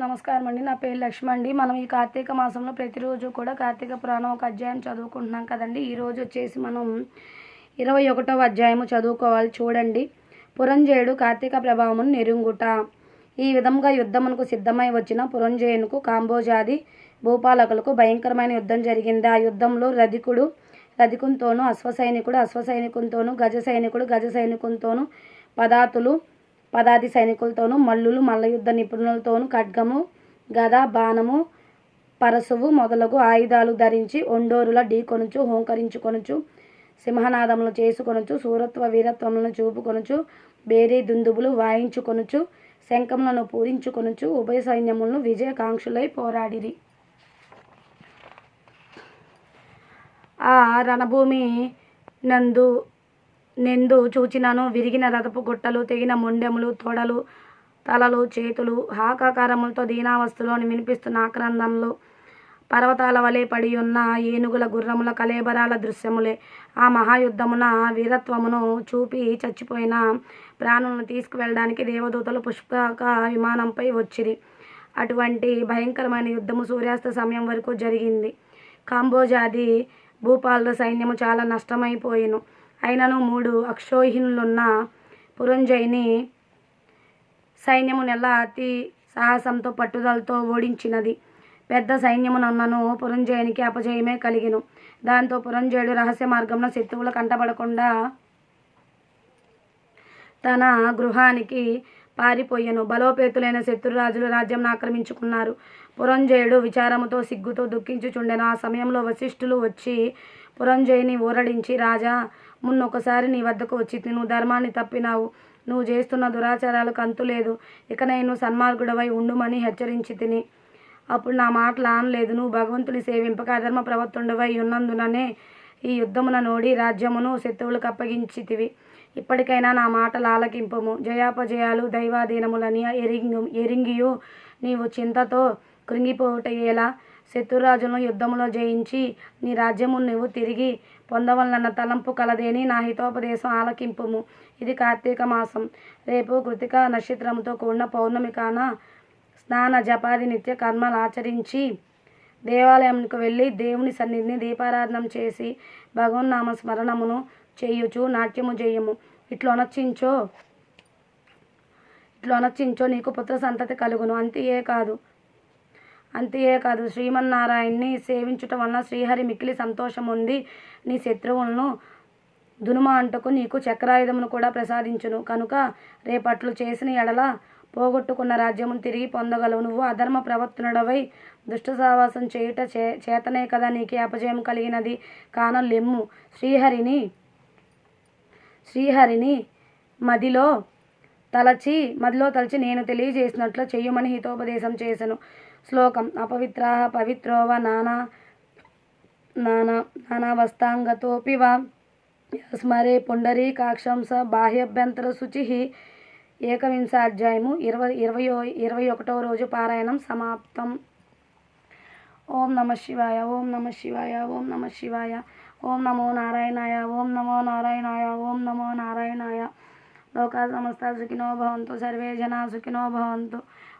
నమస్కారం అండి. నా పేరు లక్ష్మి అండి. మనం ఈ కార్తీక మాసంలో ప్రతిరోజు కూడా కార్తీక పురాణం ఒక అధ్యాయం చదువుకుంటున్నాం కదండి. ఈరోజు వచ్చేసి మనం ఇరవై ఒకటవ అధ్యాయము చదువుకోవాలి. చూడండి. పురంజయుడు కార్తీక ప్రభావమును నెరుంగుట. ఈ విధంగా యుద్ధమునకు సిద్ధమై వచ్చిన పురంజయునుకు కాంబోజాది భూపాలకులకు భయంకరమైన యుద్ధం జరిగింది. ఆ యుద్ధంలో రధికుడు రధికుంతోనూ అశ్వసైనికుడు అశ్వసైనికునితోనూ గజ సైనికుడు గజ సైనికునితోనూ పదాతులు పదాతి సైనికులతోనూ మల్లులు మల్లయుద్ధ నిపుణులతోనూ ఖడ్గము గద బాణము పరశువు మొదలగు ఆయుధాలు ధరించి ఒండోరుల ఢీకొనుచు హోంకరించుకొనుచు సింహనాదములు చేసుకొనుచు సూరత్వ వీరత్వములను చూపుకొనుచు బేరీ దుందుబులు వాయించుకొనుచు శంఖములను పూరించుకొనుచు ఉభయ సైన్యములను విజయకాంక్షులై పోరాడిరి. ఆ రణభూమి నందు నిందు చూచినను విరిగిన రథపు గుట్టలు తెగిన మొండెములు తొడలు తలలు చేతులు హాకాకారములతో దీనావస్థలోని వినిపిస్తున్న ఆక్రందనలు పర్వతాల వలె పడి ఉన్న ఏనుగుల గుర్రముల కలేబరాల దృశ్యములే. ఆ మహాయుద్ధమున వీరత్వమును చూపి చచ్చిపోయిన ప్రాణులను తీసుకువెళ్ళడానికి దేవదూతలు పుష్పక విమానంపై వచ్చిరి. అటువంటి భయంకరమైన యుద్ధము సూర్యాస్త సమయం వరకు జరిగింది. కాంబోజాది భూపాల సైన్యము చాలా నష్టమైపోయిను. అయినను మూడు అక్షోహిణులున్న పురంజయిని సైన్యము నెల అతి సాహసంతో పట్టుదలతో ఓడించినది. పెద్ద సైన్యమునన్నను పురంజయునికి అపజయమే కలిగిను. దాంతో పురంజయుడు రహస్య మార్గంలో శత్రువులు కంటపడకుండా తన గృహానికి పారిపోయెను. బలోపేతులైన శత్రురాజులు రాజ్యం ఆక్రమించుకున్నారు. పురంజయుడు విచారముతో సిగ్గుతో దుఃఖించుచుండెను. ఆ సమయంలో వశిష్ఠులు వచ్చి పురంజయుని ఊరడించి రాజా మున్నొకసారి నీ వద్దకు వచ్చి నువ్వు ధర్మాన్ని తప్పినావు. నువ్వు చేస్తున్న దురాచారాలకు అంతులేదు ఇక నేను సన్మార్గుడవై ఉండుమని హెచ్చరించి తిని. అప్పుడు నా మాటలు ఆనలేదు. నువ్వు భగవంతుని సేవింపక అధర్మ ప్రవర్తుండవై ఉన్నందుననే ఈ యుద్ధమున నోడి రాజ్యమును శత్రువులకు అప్పగించితివి. ఇప్పటికైనా నా మాటలు ఆలకింపము. జయాపజయాలు దైవాధీనములని ఎరింగు ఎరింగియు నీవు చింతతో కృంగిపోటయ్యేలా శత్రురాజులను యుద్ధములో జయించి నీ రాజ్యము నువ్వు తిరిగి పొందవలన తలంపు కలదేని నా హితోపదేశం ఆలకింపుము. ఇది కార్తీక మాసం. రేపు కృతిక నక్షత్రముతో కూడిన పౌర్ణమి కాన స్నాన జపాది నిత్య కర్మలు ఆచరించి దేవాలయంకు వెళ్ళి దేవుని సన్నిధిని దీపారాధనం చేసి భగవన్నామ స్మరణమును చేయుచు నాట్యము చేయము ఇట్లు అనర్చించో ఇట్లు అనర్చించో నీకు పుత్ర సంతతి కలుగును. అంతే కాదు. అంతే కాదు శ్రీమన్నారాయణ్ణి సేవించుట వలన శ్రీహరి మిక్కిలి సంతోషం ఉంది నీ శత్రువులను దునుమాంటకు నీకు చక్రాయుధమును కూడా ప్రసాదించును. కనుక రేపట్లు చేసిన ఎడల పోగొట్టుకున్న రాజ్యమును తిరిగి పొందగలవు. నువ్వు అధర్మ ప్రవర్తనుడవై దుష్ట సావాసం చేయుట చే చేతనే కదా నీకు అపజయం కలిగినది. కాన లెమ్ము శ్రీహరిని శ్రీహరిని మదిలో తలచి మదిలో తలచి నేను తెలియజేసినట్లు చెయ్యమని హితోపదేశం చేశాను శ్లోకం. అపవిత్రా పవిత్రోవ నానా నానా నానావస్థాంగతోపి వా. స్మరే పుండరీకాక్షం స బాహ్యభ్యంతర శుచి ఏకవింశాధ్యాయము ఇరవై ఇరవై ఇరవై ఒకటో రోజు పారాయణం సమాప్తం. ఓం నమ శివాయ ఓం నమ శివాయ ఓం నమ శివాయ. ఓం నమో నారాయణాయ ఓం నమో నారాయణాయ ఓం నమో నారాయణాయ. లోకా సమస్త సుఖినో భవంతు సర్వే జనా సుఖినో భవంతు.